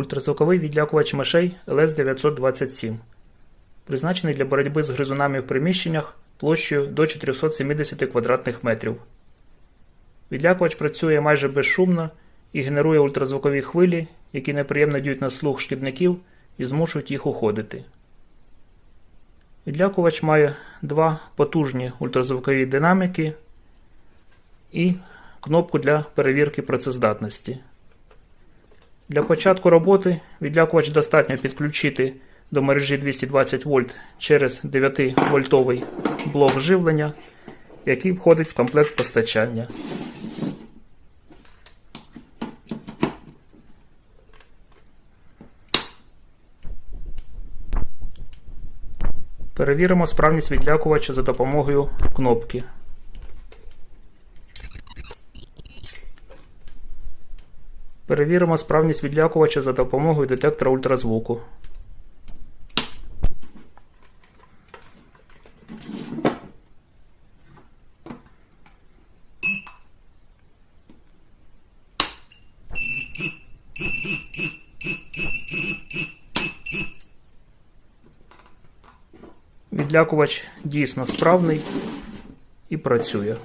Ультразвуковий відлякувач мишей LS927. Призначений для боротьби з гризунами в приміщеннях площею до 470 квадратних метрів. Відлякувач працює майже безшумно і генерує ультразвукові хвилі, які неприємно діють на слух шкідників і змушують їх уходити. Відлякувач має два потужні ультразвукові динамики і кнопку для перевірки працездатності. Для початку роботи відлякувач достатньо підключити до мережі 220 вольт через 9-вольтовий блок живлення, який входить в комплект постачання. Перевіримо справність відлякувача за допомогою кнопки. Перевіримо справність відлякувача за допомогою детектора ультразвуку. Відлякувач дійсно справний і працює.